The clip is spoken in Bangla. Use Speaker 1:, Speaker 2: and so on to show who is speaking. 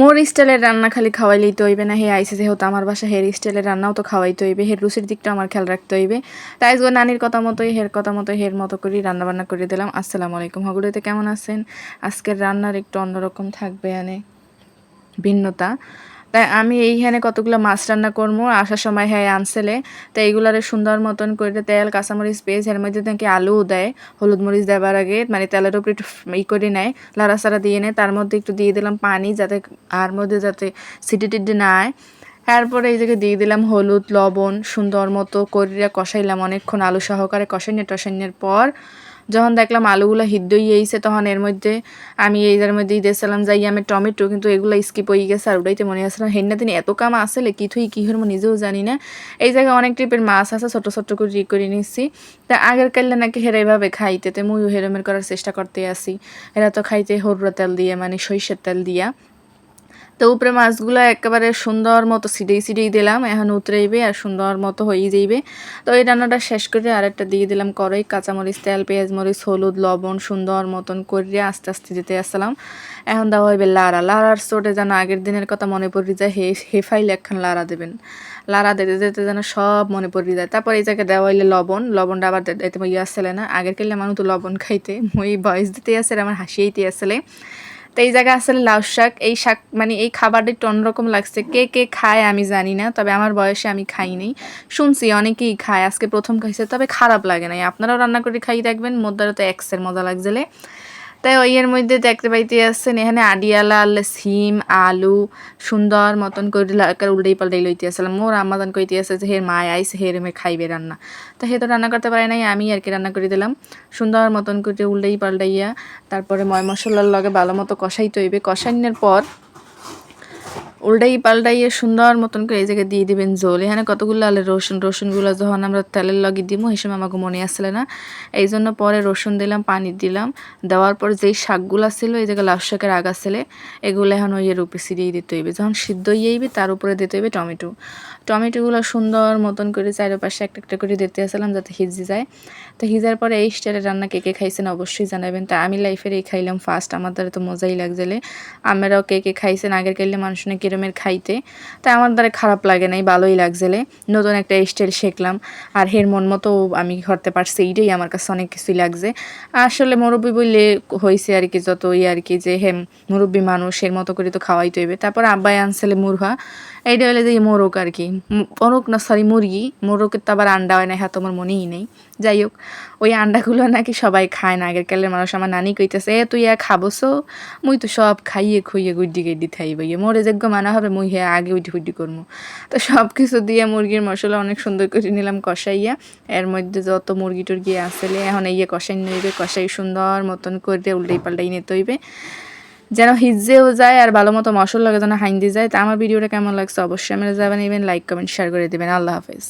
Speaker 1: মোর স্টাইলের রান্না খালি খাওয়াইলেই তো হইবে না। হে আইসে যেহেতু আমার বাসা হের স্টাইলের রান্নাও তো খাওয়াইতে হইবে, হের রুচির দিকটা আমার খেয়াল রাখতে হইবে। তাই গো নানির কথা মতোই, হের কথা মতোই হের মতো করি রান্না বান্না করে দিলাম। আসসালামু আলাইকুম হগুলোতে কেমন আছেন? আজকের রান্নার একটু অন্যরকম থাকবে আনে। ভিন্নতা। তাই আমি এইখানে কতগুলো মাছ রান্না করব, আসার সময় হ্যাঁ আনছেলে। তো এইগুলারে সুন্দর মতন করে তেল, কাঁচামরিচ পেঁয়াজ এর মধ্যে নাকি আলুও দেয়, হলুদ মরিচ দেওয়ার আগে মানে তেলের উপরে একটু ই করে নেয়, লাড়াচাড়া দিয়ে নেয়, তার মধ্যে একটু দিয়ে দিলাম পানি যাতে আর মধ্যে যাতে সিটি টিটি না আয়। তারপরে এই জায়গায় দিয়ে দিলাম হলুদ, লবণ, সুন্দর মতো করিয়া কষাইলাম অনেকক্ষণ আলু সহকারে কষাইনে টসাইনের পর যখন দেখলাম আলুগুলো হিদ্দ হয়েছে তখন এর মধ্যে আমি এইটার মধ্যে দিয়েছিলাম, যাই আমি টমেটো, কিন্তু এগুলো স্কিপ হয়ে গেছে আর ওটাইতে মনে আসলাম হেন্না দিন এত কাম আসলে কিছুই কী হরমো নিজেও জানি না। এই জায়গায় অনেক টাইপের মাছ আছে, ছোটো ছোটো করে রি করে নিচ্ছি তা আগের কালে নাকি হেরা এভাবে খাইতে, তো মুইও হেরমের করার চেষ্টা করতে আসি। এরা তো খাইতে হরুরা তেল দিয়ে মানে সরিষার তেল দিয়া। তো উপরে মাছগুলো একেবারে সুন্দর মতো সিডেই সিডেই দিলাম, এখন উতরাইবে আর সুন্দর মতো হয়ে যাইবে। তো এই রান্নাটা শেষ করে আরেকটা দিয়ে দিলাম কড়াই, কাঁচামরিচ, তেল, পেঁয়াজ, মরিচ, হলুদ, লবণ, সুন্দর মতন করে আস্তে আস্তে যেতে আসলাম। এখন দেওয়া হইবে লাড়া। লাড়ার চোটে যেন আগের দিনের কথা মনে পড়ি যায়, হে হেফাইল একখান লাড়া দেবেন। লাড়া দিতে দিতে যেন সব মনে পড়ি যায়। তারপর এই জায়গায় দেওয়া হইলে লবণ। লবণটা আবার ইয়ে আসলে না। আগের কেলে মানুষ তো লবণ খাইতে, মই বয়স দিতে আসলে আমার হাসিয়েইতে আসলে। তো এই জায়গায় আসলে লাউ শাক। এই শাক মানে এই খাবারটা একটু অন্যরকম লাগছে। কে কে খায় আমি জানি না, তবে আমার বয়সে আমি খাই খাইনি। শুনছি অনেকেই খায়, আজকে প্রথম খাইছে, তবে খারাপ লাগে নাই। আপনারাও রান্না করে খাই দেখবেন মধ্যে তো এক্সের মজা লাগছিলে তাই ওই এর মধ্যে দেখতে পাইতে আসছেন এখানে আডিয়ালা সিম আলু, সুন্দর মতন করে উল্টাই পাল্টাই লইতে আসলাম মোর আমাদান কইতে আসে যে হের মায় আইস হের মে খাইবে রান্না। তা হে তো রান্না করতে পারে নাই, আমি আর কি রান্না করে দিলাম। সুন্দর মতন করে উল্টাই পাল্টাইয়া, তারপরে ময় মশলার লগে ভালো মতো কষাইতে হইবে। কষাইনের পর উল্টাই পাল্টাইয়ে সুন্দর মতন করে এই জায়গায় দিয়ে দিবেন জল। এখানে কতগুলো আলে রসুন, রসুনগুলো যখন আমরা তেলের লগে দিব এই সময় আমাকে মনে আসলে না। এই জন্য পরে রসুন দিলাম, পানি দিলাম। দেওয়ার পর যেই শাকগুলো ছিল, এই জায়গায় লাউ শাকের আগা ছেলে এগুলো এখন ওই রূপে সিরিয়ে দিতে হইবে। যখন সিদ্ধ হইয়েইবে তার উপরে দিতে হইবে টমেটো। টমেটোগুলো সুন্দর মতন করে চারপাশে একটা একটা করে দিতে আসলাম যাতে হিজি যায়। তো হিজার পরে এই স্টাইলের রান্না কে কে খাইছেন অবশ্যই জানাবেন। তা আমি লাইফের এই খাইলাম ফার্স্ট আমার দ্বারা তো মজাই লাগছিলে আমরাও কে কে খাইছেন, আগের কাইলে মানুষ নাকি এরমের খাইতে। তাই আমার দ্বারা খারাপ লাগে নাই, ভালোই লাগছিলে নতুন একটা স্টাইল শিখলাম। আর হের মন মতো আমি করতে পারছি, এইটাই আমার কাছে অনেক কিছুই লাগছে আসলে মুরব্বী বললে হয়েছে আর কি যত ইয়ে আর কি যে, হেম, মুরব্বী মানুষ এর মতো করে তো খাওয়াই তৈবে তারপর আব্বাই আনছিলে মুরহা এইটা হলে যে মোরগ আর কি। মোরগ না সরি মুরগি। মোরগের তো আবার আন্ডা হয় না হ্যাঁ তোমার মনেই নেই। যাই হোক, ওই আন্ডাগুলো নাকি সবাই খায় না। আগের কালের মানুষ আমার নানি কইতেছে, এ, তুই খাবসো, মুই তো সব খাইয়ে খুইয়ে গুড্ডি গেড্ডি থাইব। ইয়ে মোরে যোগ্য মানা হবে, মুই হ্যাঁ আগে উঠি উঠি করব তো সব কিছু দিয়ে মুরগির মশলা অনেক সুন্দর করে নিলাম কষাইয়া। এর মধ্যে যত মুরগি টুরগি আসলে এখন ইয়ে কষাই নইবে কষাই সুন্দর মতন করে উল্টাই পাল্টাই নিতে হইবে। যেন হিজেও যায় আর ভালো মতো মশলা লাগে যেন হাইন দিয়ে যায়। তা আমার ভিডিওটা কেমন লাগছে অবশ্যই আমরা যাবেন ইভেন লাইক কমেন্ট শেয়ার করে দেবেন। আল্লাহ হাফেজ।